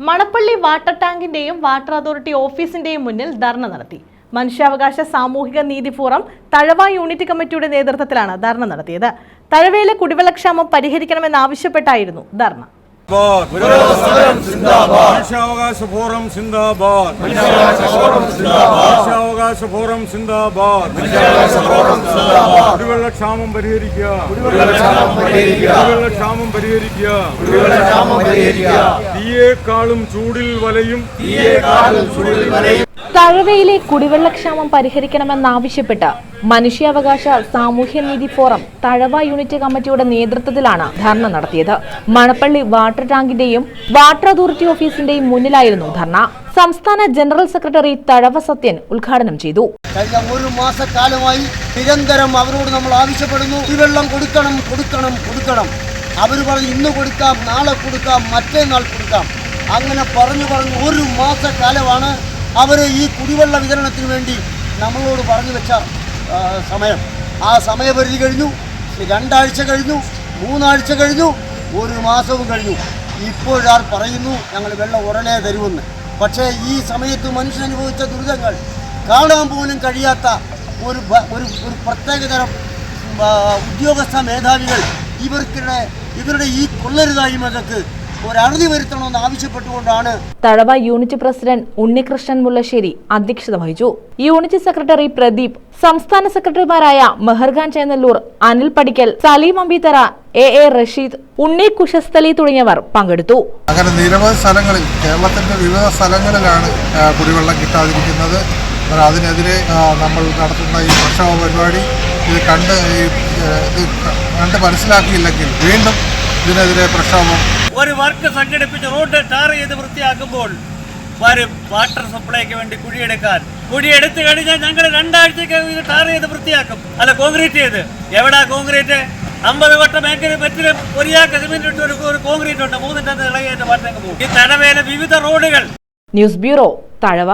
Manappally water ടാങ്കിന്റെയും water authority ഓഫീസിന്റെയും മുന്നിൽ ധർണ നടത്തി. മനുഷ്യാവകാശ സാമൂഹിക നീതി ഫോറം തഴവ യൂണിറ്റ് കമ്മിറ്റിയുടെ നേതൃത്വത്തിലാണ് ധർണ നടത്തിയത്. തഴവയിലെ കുടിവെള്ളക്ഷാമം പരിഹരിക്കണമെന്നാവശ്യപ്പെട്ടായിരുന്നു ധർണ. മനുഷ്യാവകാശ ഫോറം സിന്ദാബാദ് മനുഷ്യാവകാശ ഫോറം സിന്ദാബാദ് കുടിവെള്ളക്ഷാമം പരിഹരിക്കുക. കുടിവെള്ളക്ഷാമം പരിഹരിക്കുക. തീയേക്കാളും ചൂടിൽ വലയും. തഴവയിലെ കുടിവെള്ളക്ഷാമം പരിഹരിക്കണമെന്നാവശ്യപ്പെട്ട് മനുഷ്യാവകാശ സാമൂഹ്യനീതി ഫോറം തഴവ യൂണിറ്റ് കമ്മിറ്റിയുടെ നേതൃത്വത്തിലാണ് ധർണ നടത്തിയത്. മണപ്പള്ളി വാട്ടർ ടാങ്കിന്റെയും വാട്ടർ അതോറിറ്റി ഓഫീസിന്റെയും മുന്നിലായിരുന്നു ധർണ. സംസ്ഥാന ജനറൽ സെക്രട്ടറി തഴവ സത്യൻ ഉദ്ഘാടനം ചെയ്തു. കഴിഞ്ഞ ഒരു മാസക്കാലമായി നിരന്തരം അവരോട് നമ്മൾ ആവശ്യപ്പെടുന്നു. കുടിവെള്ളം കൊടുക്കണം കൊടുക്കണം കൊടുക്കണം. അവർ പറഞ്ഞു ഇന്ന് കൊടുക്കാം നാളെ കൊടുക്കാം മറ്റേനാൾ കൊടുക്കാം. അങ്ങനെ പറഞ്ഞു പറഞ്ഞു ഒരു മാസക്കാലമാണ് അവർ ഈ കുടിവെള്ള വിതരണത്തിന് വേണ്ടി നമ്മളോട് പറഞ്ഞു വെച്ച സമയം. ആ സമയപരിധി കഴിഞ്ഞു. രണ്ടാഴ്ച കഴിഞ്ഞു. മൂന്നാഴ്ച കഴിഞ്ഞു. ഒരു മാസവും കഴിഞ്ഞു. ഇപ്പോഴാർ പറയുന്നു ഞങ്ങൾ വെള്ളം ഉടനെ തരുമെന്ന്. പക്ഷേ ഈ സമയത്ത് മനുഷ്യൻ അനുഭവിച്ച ദുരിതങ്ങൾ കാണാൻ പോലും കഴിയാത്ത ഒരു ഒരു ഒരു പ്രത്യേകതരം ഉദ്യോഗസ്ഥ മേധാവികൾ ഇവർക്കിടെ ഇവരുടെ ഈ കൊള്ളരുതായ്മകൾക്ക് ഒരറുതി വരുത്തണമെന്ന് ആവശ്യപ്പെട്ടുകൊണ്ടാണ് തഴവ യൂണിറ്റ് പ്രസിഡന്റ് ഉണ്ണികൃഷ്ണൻ മുല്ലശ്ശേരി അധ്യക്ഷത വഹിച്ചു. യൂണിറ്റ് സെക്രട്ടറി പ്രദീപ് സംസ്ഥാന സെക്രട്ടറിമാരായ മെഹർഖാൻ ചേന്നല്ലൂർ അനിൽ പടിക്കൽ സലീം അമ്പിത്തറ എ എ റഷീദ് ഉണ്ണി കുശസ്ഥലി തുടങ്ങിയവർ പങ്കെടുത്തു. അങ്ങനെ നിരവധി സ്ഥലങ്ങളിൽ കേരളത്തിന്റെ വിവിധ സ്ഥലങ്ങളിലാണ് കുടിവെള്ളം കിട്ടാതിരിക്കുന്നത്. അതിനെതിരെ നമ്മൾ നടത്തുന്ന ഈ പ്രക്ഷോഭ പരിപാടി ഇത് കണ്ട് ഇത് കണ്ട് മനസ്സിലാക്കിയില്ലെങ്കിൽ വീണ്ടും ഇതിനെതിരെ പ്രക്ഷോഭം ഒരു വർക്ക് സംഘടിപ്പിച്ച് റോഡ് ടാർ ചെയ്ത് വൃത്തിയാക്കുമ്പോൾ വരും വാട്ടർ സപ്ലൈക്ക് വേണ്ടി കുഴിയെടുക്കാൻ. കുഴിയെടുത്തു കഴിഞ്ഞാൽ ഞങ്ങൾ രണ്ടാഴ്ചക്ക് ഇത് ടാർ ചെയ്ത് വൃത്തിയാക്കും. അല്ല കോൺക്രീറ്റ് ചെയ്ത്. എവിടാ കോൺക്രീറ്റ്? അമ്പത് വട്ടം മേഖല പറ്റിൽ ഒരു ചാക്ക് സിമെന്റ് ഇട്ട് ഒരു കോൺക്രീറ്റ് ഉണ്ട്. മൂന്നിന്റെ ഇളകിയതിന്റെ വാട്ടങ്ങ് പോകും. ഈ തടവേല വിവിധ റോഡുകൾ. News bureau Thazhava.